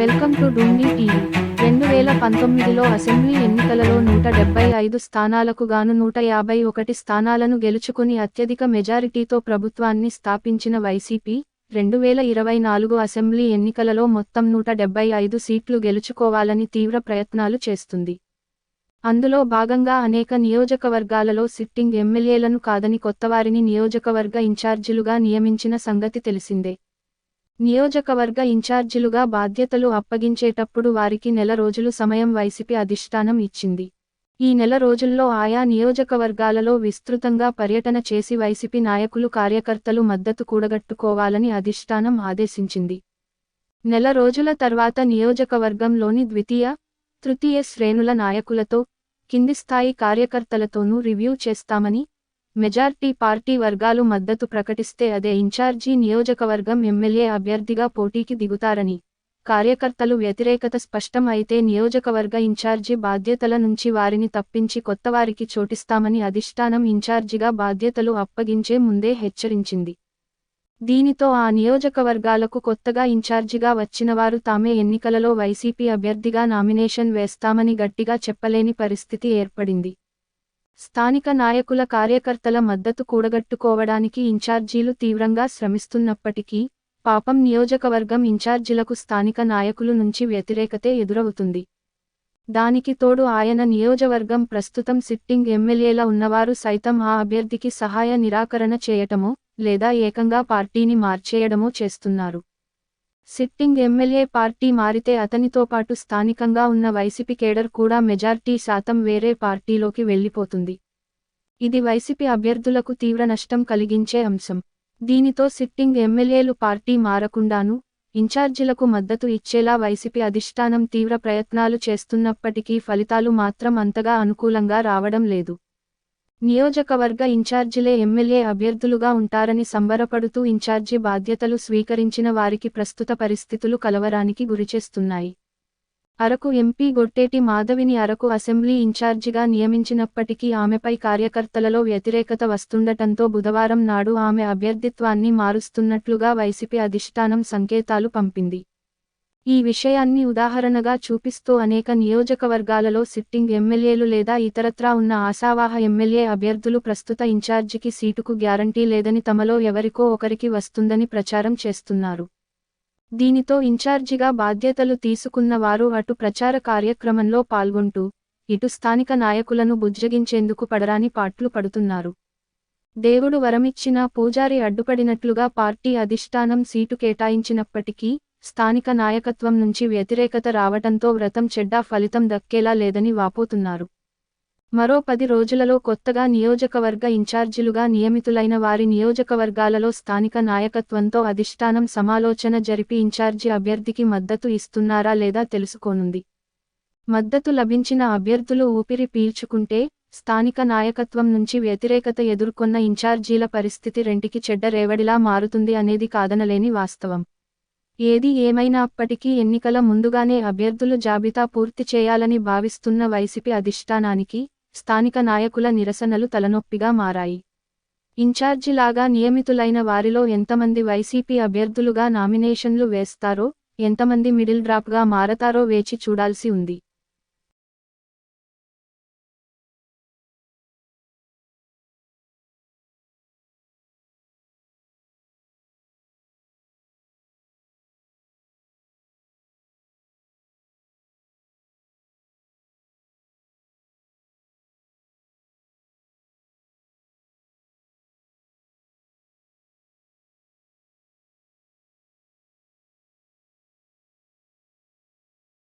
Welcome to డుండి TV. రెండు వేల పంతొమ్మిదిలో అసెంబ్లీ ఎన్నికలలో నూట డెబ్బై ఐదు స్థానాలకు గాను నూట యాభై ఒకటి స్థానాలను గెలుచుకుని అత్యధిక మెజారిటీతో ప్రభుత్వాన్ని స్థాపించిన వైసీపీ రెండు వేల ఇరవై నాలుగు అసెంబ్లీ ఎన్నికలలో మొత్తం నూట డెబ్బై ఐదు సీట్లు గెలుచుకోవాలని తీవ్ర ప్రయత్నాలు చేస్తుంది. అందులో భాగంగా అనేక నియోజకవర్గాలలో సిట్టింగ్ ఎమ్మెల్యేలను కాదని కొత్తవారిని నియోజకవర్గ ఇన్ఛార్జీలుగా నియమించిన సంగతి తెలిసిందే. నియోజకవర్గ ఇన్ఛార్జీలుగా బాధ్యతలు అప్పగించేటప్పుడు వారికి నెల రోజులు సమయం వైసీపీ అధిష్టానం ఇచ్చింది. ఈ నెల రోజుల్లో ఆయా నియోజకవర్గాలలో విస్తృతంగా పర్యటన చేసి వైసీపీ నాయకులు కార్యకర్తలు మద్దతు కూడగట్టుకోవాలని అధిష్టానం ఆదేశించింది. నెల రోజుల తర్వాత నియోజకవర్గంలోని ద్వితీయ తృతీయ శ్రేణుల నాయకులతో కింది స్థాయి కార్యకర్తలతోనూ రివ్యూ చేస్తామని మెజార్టీ పార్టీ వర్గాలు మద్దతు ప్రకటిస్తే అదే ఇన్ఛార్జీ నియోజకవర్గం ఎమ్మెల్యే అభ్యర్థిగా పోటీకి దిగుతారని కార్యకర్తలు వ్యతిరేకత స్పష్టం అయితే నియోజకవర్గ ఇన్ఛార్జి బాధ్యతల నుంచి వారిని తప్పించి కొత్తవారికి చోటిస్తామని అధిష్టానం ఇన్ఛార్జిగా బాధ్యతలు అప్పగించే ముందే హెచ్చరించింది. దీనితో ఆ నియోజకవర్గాలకు కొత్తగా ఇన్ఛార్జిగా వచ్చినవారు తామే ఎన్నికలలో వైసీపీ అభ్యర్థిగా నామినేషన్ వేస్తామని గట్టిగా చెప్పలేని పరిస్థితి ఏర్పడింది. స్థానిక నాయకుల కార్యకర్తల మద్దతు కూడగట్టుకోవడానికి ఇన్ఛార్జీలు తీవ్రంగా శ్రమిస్తున్నప్పటికీ పాపం నియోజకవర్గం ఇన్ఛార్జీలకు స్థానిక నాయకులు నుంచి వ్యతిరేకతే ఎదురవుతుంది. దానికి తోడు ఆయన నియోజకవర్గం ప్రస్తుతం సిట్టింగ్ ఎమ్మెల్యేల ఉన్నవారు సైతం ఆ అభ్యర్థికి సహాయ నిరాకరణ చేయటమో లేదా ఏకంగా పార్టీని మార్చేయడమో చేస్తున్నారు. సిట్టింగ్ ఎమ్మెల్యే పార్టీ మారితే అతనితో పాటు స్థానికంగా ఉన్న వైసీపీ కేడర్ కూడా మెజార్టీ శాతం వేరే పార్టీలోకి వెళ్ళిపోతుంది ఇది వైసీపీ అభ్యర్థులకు తీవ్ర నష్టం కలిగించే అంశం. దీనితో సిట్టింగ్ ఎమ్మెల్యేలు పార్టీ మారకుండాను ఇన్ఛార్జీలకు మద్దతు ఇచ్చేలా వైసీపీ అధిష్టానం తీవ్ర ప్రయత్నాలు చేస్తున్నప్పటికీ ఫలితాలు మాత్రం అంతగా అనుకూలంగా రావడం లేదు. నియోజకవర్గ ఇన్ఛార్జీలే ఎమ్మెల్యే అభ్యర్థులుగా ఉంటారని సంబరపడుతూ ఇన్ఛార్జీ బాధ్యతలు స్వీకరించిన వారికి ప్రస్తుత పరిస్థితులు కలవరానికి గురిచేస్తున్నాయి. అరకు ఎంపీ గొట్టేటి మాధవిని అరకు అసెంబ్లీ ఇన్ఛార్జిగా నియమించినప్పటికీ ఆమెపై కార్యకర్తలలో వ్యతిరేకత వస్తుండటంతో బుధవారం నాడు ఆమె అభ్యర్థిత్వాన్ని మారుస్తున్నట్లుగా వైసీపీ అధిష్టానం సంకేతాలు పంపింది. ఈ విషయాన్ని ఉదాహరణగా చూపిస్తూ అనేక నియోజకవర్గాలలో సిట్టింగ్ ఎమ్మెల్యేలు లేదా ఇతరత్రా ఉన్న ఆశావాహ ఎమ్మెల్యే అభ్యర్థులు ప్రస్తుత ఇన్ఛార్జికి సీటుకు గ్యారంటీ లేదని తమలో ఎవరికో ఒకరికి వస్తుందని ప్రచారం చేస్తున్నారు. దీనితో ఇన్ఛార్జిగా బాధ్యతలు తీసుకున్న వారు అటు ప్రచార కార్యక్రమంలో పాల్గొంటూ ఇటు స్థానిక నాయకులను బుజ్జగించేందుకు పడరాని పాట్లు పడుతున్నారు. దేవుడు వరమిచ్చినా పూజారి అడ్డుపడినట్లుగా పార్టీ అధిష్టానం సీటు కేటాయించినప్పటికీ స్థానిక నాయకత్వం నుంచి వ్యతిరేకత రావటంతో వ్రతం చెడ్డా ఫలితం దక్కేలా లేదని వాపోతున్నారు. మరో పది రోజులలో కొత్తగా నియోజకవర్గ ఇన్ఛార్జీలుగా నియమితులైన వారి నియోజకవర్గాలలో స్థానిక నాయకత్వంతో అధిష్టానం సమాలోచన జరిపి ఇన్ఛార్జీ అభ్యర్థికి మద్దతు ఇస్తున్నారా లేదా తెలుసుకోనుంది. మద్దతు లభించిన అభ్యర్థులు ఊపిరి పీల్చుకుంటే స్థానిక నాయకత్వం నుంచి వ్యతిరేకత ఎదుర్కొన్న ఇన్ఛార్జీల పరిస్థితి రెంటికి చెడ్డ రేవడిలా మారుతుంది అనేది కాదనలేని వాస్తవం. ఏది ఏమైనప్పటికీ ఎన్నికల ముందుగానే అభ్యర్థులు జాబితా పూర్తి చేయాలని భావిస్తున్న వైసీపీ అధిష్టానానికి స్థానిక నాయకుల నిరసనలు తలనొప్పిగా మారాయి. ఇన్ఛార్జిలాగా నియమితులైన వారిలో ఎంతమంది వైసీపీ అభ్యర్థులుగా నామినేషన్లు వేస్తారో ఎంతమంది మిడిల్ డ్రాప్గా మారతారో వేచి చూడాల్సి ఉంది.